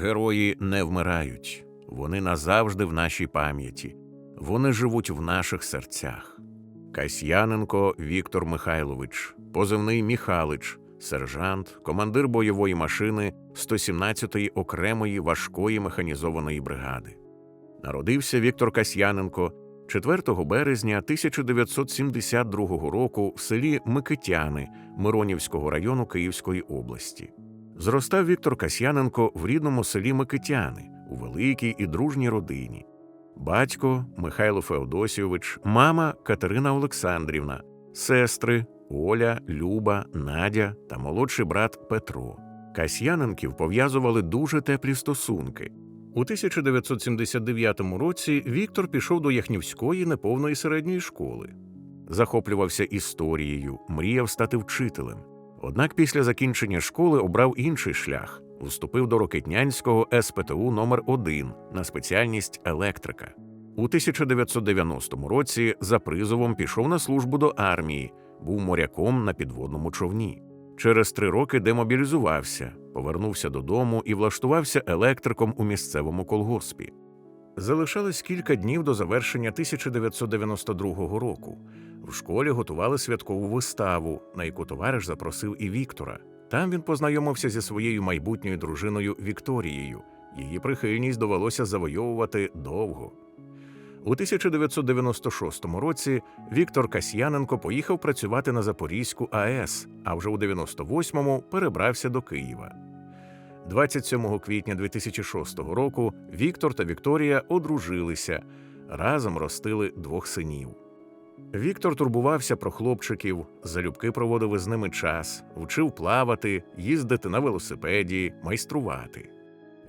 Герої не вмирають, вони назавжди в нашій пам'яті, вони живуть в наших серцях. Касьяненко Віктор Михайлович, позивний Міхалич, сержант, командир бойової машини 117-ї окремої важкої механізованої бригади. Народився Віктор Касьяненко 4 березня 1972 року в селі Микитяни Миронівського району Київської області. Зростав Віктор Касьяненко в рідному селі Микитяни у великій і дружній родині. Батько Михайло Феодосійович, мама Катерина Олександрівна, сестри Оля, Люба, Надя та молодший брат Петро. Касьяненків пов'язували дуже теплі стосунки. У 1979 році Віктор пішов до Яхнівської неповної середньої школи. Захоплювався історією, мріяв стати вчителем. Однак після закінчення школи обрав інший шлях вступив до Рокетнянського СПТУ номер 1 на спеціальність електрика. У 1990 році за призовом пішов на службу до армії, був моряком на підводному човні. Через три роки демобілізувався, повернувся додому і влаштувався електриком у місцевому колгоспі. Залишалось кілька днів до завершення 1992 року. В школі готували святкову виставу, на яку товариш запросив і Віктора. Там він познайомився зі своєю майбутньою дружиною Вікторією. Її прихильність довелося завойовувати довго. У 1996 році Віктор Касьяненко поїхав працювати на Запорізьку АЕС, а вже у 98-му перебрався до Києва. 27 квітня 2006 року Віктор та Вікторія одружилися, разом ростили двох синів. Віктор турбувався про хлопчиків, залюбки проводив із ними час, вчив плавати, їздити на велосипеді, майструвати.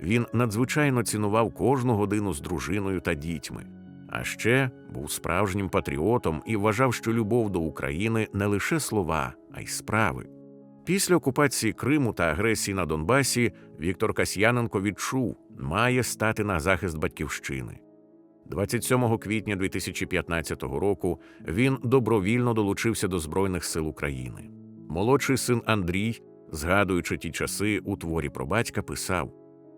Він надзвичайно цінував кожну годину з дружиною та дітьми. А ще був справжнім патріотом і вважав, що любов до України не лише слова, а й справи. Після окупації Криму та агресії на Донбасі Віктор Касьяненко відчув, має стати на захист батьківщини. 27 квітня 2015 року він добровільно долучився до Збройних сил України. Молодший син Андрій, згадуючи ті часи у творі про батька, писав: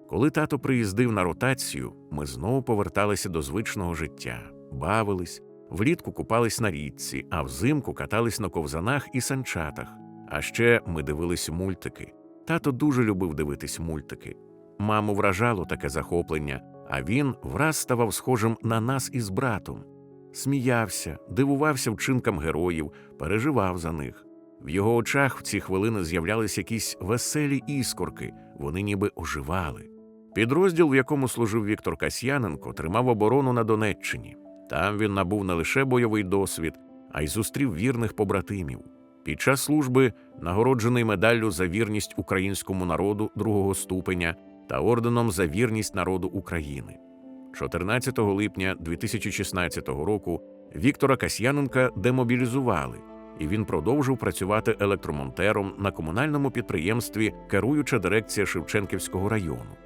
Коли тато приїздив на ротацію, ми знову поверталися до звичного життя, бавились, влітку купались на річці, а взимку катались на ковзанах і санчатах. А ще ми дивились мультики. Тато дуже любив дивитись мультики. Маму вражало таке захоплення, а він враз ставав схожим на нас із братом. Сміявся, дивувався вчинкам героїв, переживав за них. В його очах в ці хвилини з'являлись якісь веселі іскорки, вони ніби оживали. Підрозділ, в якому служив Віктор Касьяненко, тримав оборону на Донеччині. Там він набув не лише бойовий досвід, а й зустрів вірних побратимів. Під час служби нагороджений медаллю за вірність українському народу другого ступеня та орденом за вірність народу України. 14 липня 2016 року Віктора Касьяненка демобілізували, і він продовжив працювати електромонтером на комунальному підприємстві Керуюча дирекція Шевченківського району.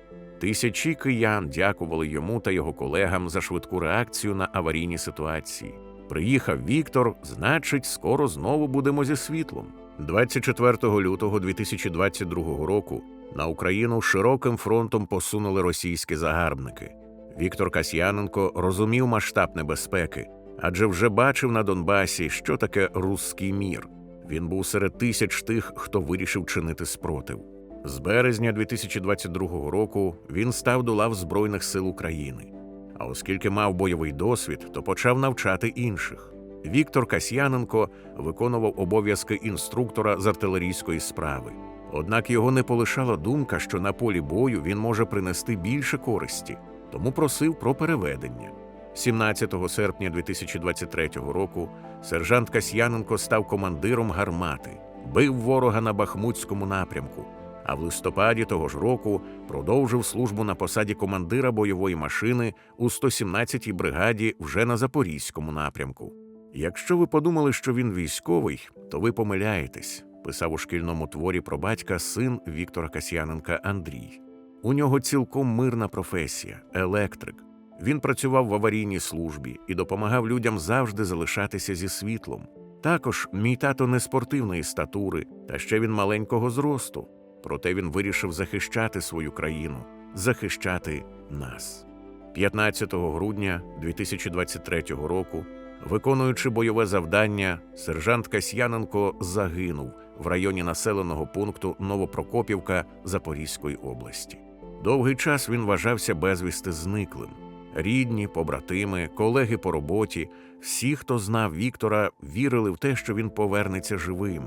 Тисячі киян дякували йому та його колегам за швидку реакцію на аварійні ситуації. Приїхав Віктор, значить, скоро знову будемо зі світлом. 24 лютого 2022 року на Україну широким фронтом посунули російські загарбники. Віктор Касьяненко розумів масштаб небезпеки, адже вже бачив на Донбасі, що таке русський мір. Він був серед тисяч тих, хто вирішив чинити спротив. З березня 2022 року він став до лав Збройних сил України. А оскільки мав бойовий досвід, то почав навчати інших. Віктор Касьяненко виконував обов'язки інструктора з артилерійської справи. Однак його не полишала думка, що на полі бою він може принести більше користі, тому просив про переведення. 17 серпня 2023 року сержант Касьяненко став командиром гармати, бив ворога на Бахмутському напрямку. А в листопаді того ж року продовжив службу на посаді командира бойової машини у 117-й бригаді вже на Запорізькому напрямку. Якщо ви подумали, що він військовий, то ви помиляєтесь, писав у шкільному творі про батька син Віктора Касьяненка Андрій. У нього цілком мирна професія електрик. Він працював в аварійній службі і допомагав людям завжди залишатися зі світлом. Також мій тато не спортивної статури, та ще він маленького зросту. Проте він вирішив захищати свою країну. захищати нас. 15 грудня 2023 року, виконуючи бойове завдання, сержант Касьяненко загинув в районі населеного пункту Новопрокопівка Запорізької області. Довгий час він вважався безвісти зниклим. Рідні, побратими, колеги по роботі, всі, хто знав Віктора, вірили в те, що він повернеться живим.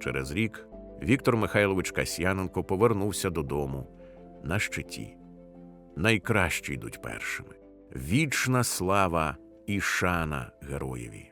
Через рік Віктор Михайлович Касьяненко повернувся додому на щиті. Найкращі йдуть першими. Вічна слава і шана героєві.